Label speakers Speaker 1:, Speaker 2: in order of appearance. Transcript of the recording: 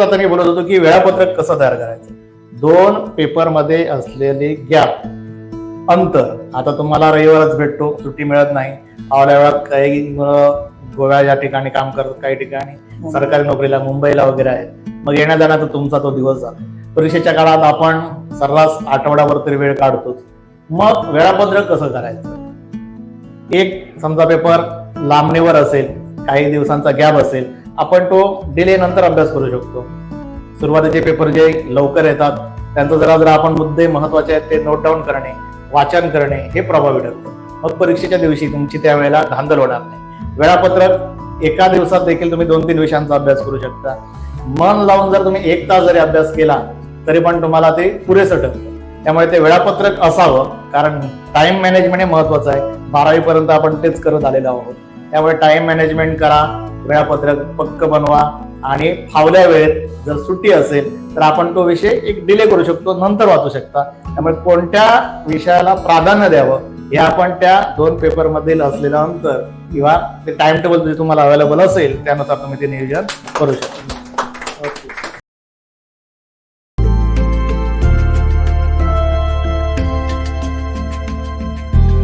Speaker 1: आता मी बोलत होतो की वेळापत्रक कसं तयार करायचं? दोन पेपरमध्ये असलेले गॅप अंतर. आता तुम्हाला रविवारच भेटतो सुट्टी मिळत नाही. आवल्या वेळात काही गोव्या या ठिकाणी काम करतात काही ठिकाणी. सरकारी नोकरीला मुंबईला वगैरे आहेत. मग येण्या जाण्याचा तुमचा तो दिवस जातो. परीक्षेच्या काळात आपण सर्रास आठवड्याभर तरी वेळ काढतोच. मग वेळापत्रक कसं करायचं? एक समजा पेपर लांबणीवर असेल काही दिवसांचा गॅप असेल आपण तो डिले नंतर अभ्यास करू शकतो. सुरुवातीचे पेपर जे लवकर येतात त्यांचं जरा जरा आपण मुद्दे महत्त्वाचे आहेत ते नोट डाऊन करणे वाचन करणे हे प्रभावी ठरतं. मग परीक्षेच्या दिवशी तुमची त्यावेळेला धांदल होणार नाही. वेळापत्रक एका दिवसात देखील तुम्ही दोन तीन विषयांचा अभ्यास करू शकता. मन लावून जर तुम्ही एक तास जरी अभ्यास केला तरी पण तुम्हाला ते पुरेसं ठरतं. त्यामुळे ते वेळापत्रक असावं कारण टाइम मॅनेजमेंट हे महत्वाचं आहे. बारावी पर्यंत आपण तेच करत आलेलो आहोत. त्यामुळे टाइम मॅनेजमेंट करा वेळापत्रक पक्क बनवा आणि फावल्या वेळेत जर सुट्टी असेल तर आपण तो विषय एक डिले करू शकतो नंतर वाचू शकता. त्यामुळे कोणत्या विषयाला प्राधान्य द्यावं हे आपण त्या दोन पेपर मधील असलेलं अंतर किंवा ते टाइम टेबल जे तुम्हाला अवेलेबल असेल त्यानुसार तुम्ही ते नियोजन करू शकता.